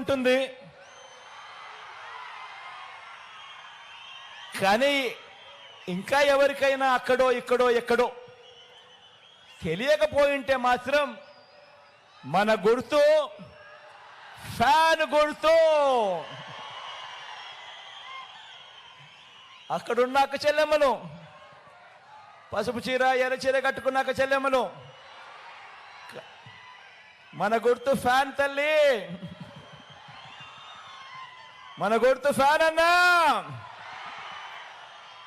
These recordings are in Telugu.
ఉంటుంది. కానీ ఇంకా ఎవరికైనా అక్కడో ఇక్కడో ఎక్కడో తెలియకపోయింటే మాత్రం మన గుర్తు ఫ్యాన్ గుర్తు. అక్కడున్నాక చెల్లెమ్మను పసుపు చీర ఎర్ర చీర కట్టుకున్నాక చెల్లెమ్మను మన గుర్తు ఫ్యాన్ తల్లి. మన గుర్తు ఫ్యాన్ అన్నా.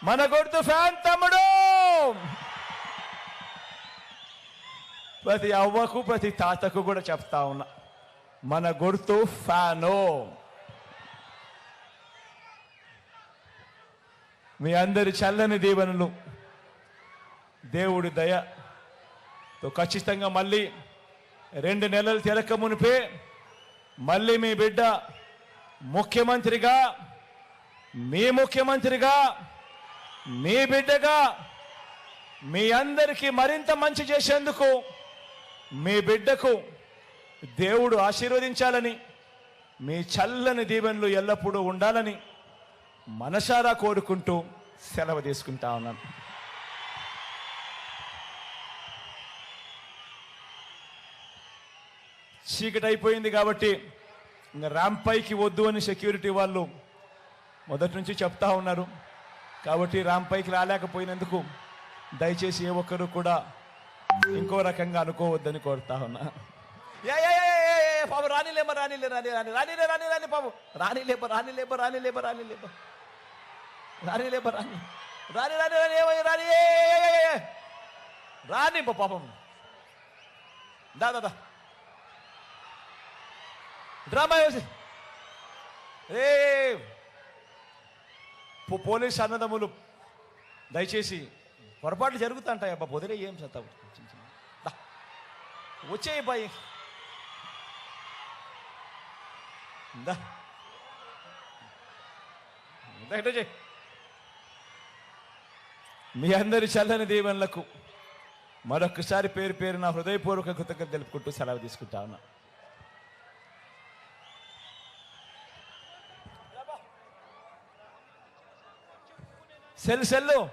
మన గుర్తు ఫ్యాన్ తమ్ముడు. ప్రతి అవ్వకు ప్రతి తాతకు కూడా చెప్తా ఉన్నా. మన గుర్తు ఫ్యాను. మీ అందరి చల్లని దీవెనలు దేవుడి దయతో ఖచ్చితంగా మళ్ళీ రెండు నెలలు తిరక మునిపే మళ్ళీ మీ బిడ్డ ముఖ్యమంత్రిగా మీ ముఖ్యమంత్రిగా మీ బిడ్డగా మీ అందరికీ మరింత మంచి చేసేందుకు మీ బిడ్డకు దేవుడు ఆశీర్వదించాలని మీ చల్లని దీవెనలు ఎల్లప్పుడూ ఉండాలని మనసారా కోరుకుంటూ సెలవు తీసుకుంటా ఉన్నాను. చీకటి అయిపోయింది కాబట్టి ఇంకా ర్యాంప్ పైకి వద్దు అని సెక్యూరిటీ వాళ్ళు మొదటి నుంచి చెప్తా ఉన్నారు. కాబట్టి ర్యాంప్ పైకి రాలేకపోయినందుకు దయచేసి ఏ ఒక్కరు కూడా ఇంకో రకంగా అనుకోవద్దని కోరుతా ఉన్నా. ఏ, పాపం రానిలేమ రానిలే రాని రాని రానిలే రాని రాని పాపం. రానిలేప రానిలేప రానిలేప రానిలేప రానిలేప రాని రాని రాని రాని ఏమై రాని రాని పాపం. దా దా దా. డ్రామా ఏ పోలీస్ అన్నదమ్ములు దయచేసి పొరపాట్లు జరుగుతుంటాయి. అబ్బా పొదిరే ఏం చత్తా వచ్చేయి బాయ్. మీ అందరి చల్లని దీవెనలకు మరొకసారి పేరు పేరు నా హృదయపూర్వక కృతజ్ఞత తెలుపుకుంటూ సెలవు తీసుకుంటా ఉన్నా. Cell cell.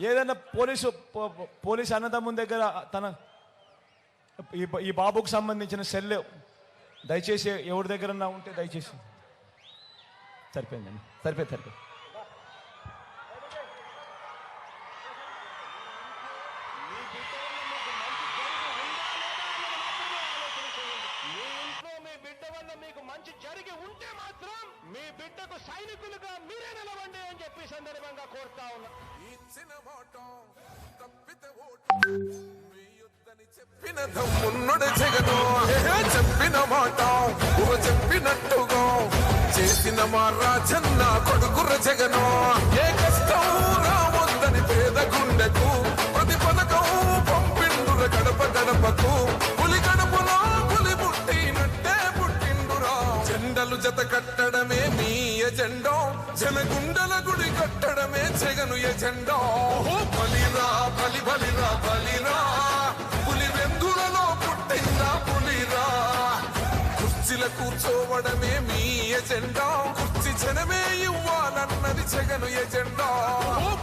ఏదైనా పోలీసు పో- పోలీసు అన్నదమ్ముని దగ్గర తన ఈ ఈ బాబుకు సంబంధించిన సెల్ దయచేసి ఎవరి దగ్గర ఉంటే దయచేసి. సరిపోయిందండి. సరిపోయింది సరిపోయింది. మంచి జరిగి బిడ్డకు సైనికులుగా మీరే నిలవండి అని చెప్పి సందర్భంగా కోరుతా ఉన్నా. ఇచ్చిన మాట తప్పితే ఓటు. మీ యుద్ధని చెప్పిన తమ్మున్నడు జగను. చెప్పిన మాట ఊహ చెప్పినట్టుగా. చేసిన మా రాజన్న కొడుకుర జగను. ఏ కష్టం రావద్దని పేద గుండెకు ప్రతి పథకం పంపిండుర గడప గడపకు. పులి గడపలో పులి పుట్టినట్టే పుట్టిండురా. జెండలు జత కట్టడమే జనగుండల గుడి కట్టడమే జగను ఎజెండా. బలిరా బలి బలిరా బలిరా. పులి వెందులలో పుట్టిందా పులిరా? కుర్చీల కూర్చోవడమే మీ ఎజెండా. కుర్చీ జనమే ఇవ్వాలన్నది జగను ఎజెండా.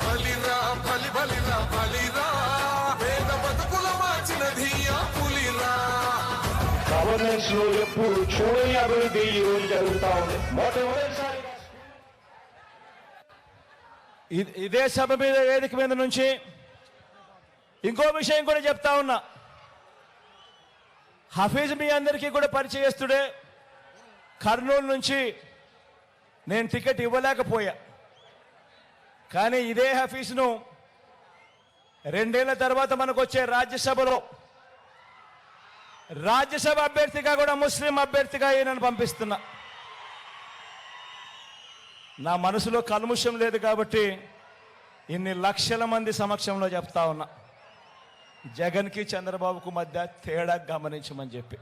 బలిరా బలి బలిరా బలిరా. పేద బతుకుల మార్చినది ఆ పులిరా. గవర్నెన్స్లో ఎప్పుడు చూడని అభివృద్ధి ఈ రోజు జరుగుతా ఉంది. మొట్టమొదటిసారి ఇదే సభ మీద వేదిక మీద నుంచి ఇంకో విషయం కూడా చెప్తా ఉన్నా. హఫీజ్ మీ అందరికీ కూడా పరిచయస్తుడే. కర్నూలు నుంచి నేను టికెట్ ఇవ్వలేకపోయా. కానీ ఇదే హఫీజ్ను రెండేళ్ళ తర్వాత మనకు వచ్చే రాజ్యసభలో రాజ్యసభ అభ్యర్థిగా కూడా ముస్లిం అభ్యర్థిగా ఈయనను పంపిస్తున్నా. నా మనసులో కల్ముషం లేదు కాబట్టి ఇన్ని లక్షల మంది సమక్షంలో చెప్తా ఉన్నా. జగన్కి చంద్రబాబుకు మధ్య తేడా గమనించమని చెప్పి.